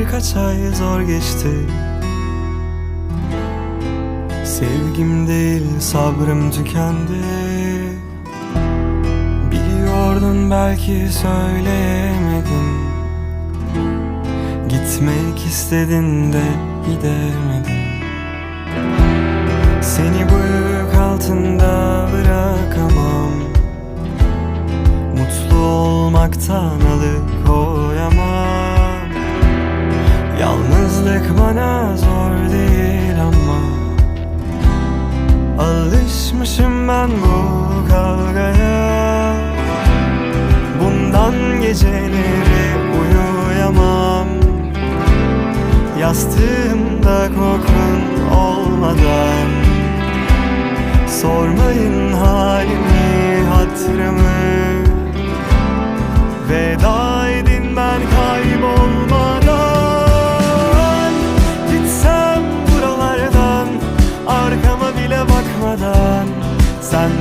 birkaç ay zor geçti. Sevgim değil sabrım tükendi. Biliyordun belki söyleyemedin Gitmek istedin de gidemedin Seni bu yük altında bırakamam. Mutlu olmaktan alıkoyamam Yalnızlık bana zor değil ama Alışmışım ben bu kavgaya. Bundan geceleri uyuyamam. Yastığımda kokun olmadan. Sormayın halimi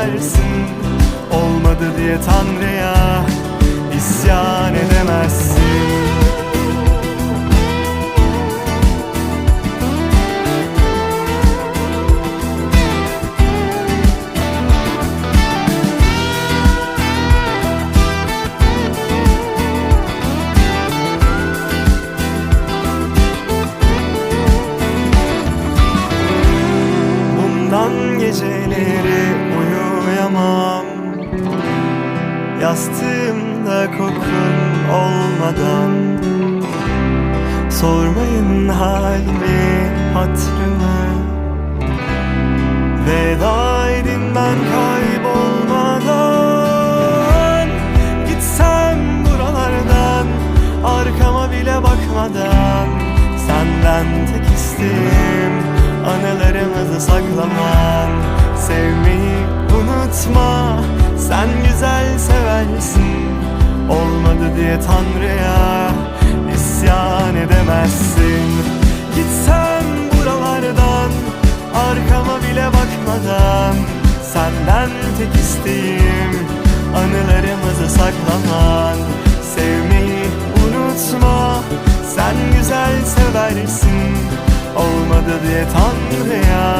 seversin Olmadı diye Tanrı'ya isyan edemezsin. Geceleri uyuyamam Yastığımda kokun olmadan. Sormayın halimi hatırımı. Veda edin ben kaybolmadan. Gitsem buralardan Arkama bile bakmadan. Senden tek isteğim Anılarımızı saklaman güzel seversin Olmadı diye Tanrı'ya isyan edemezsin. Gitsem buralardan Arkama bile bakmadan Senden tek isteğim Anılarımızı saklaman. Sevmeyi unutma Sen güzel seversin Olmadı diye Tanrı'ya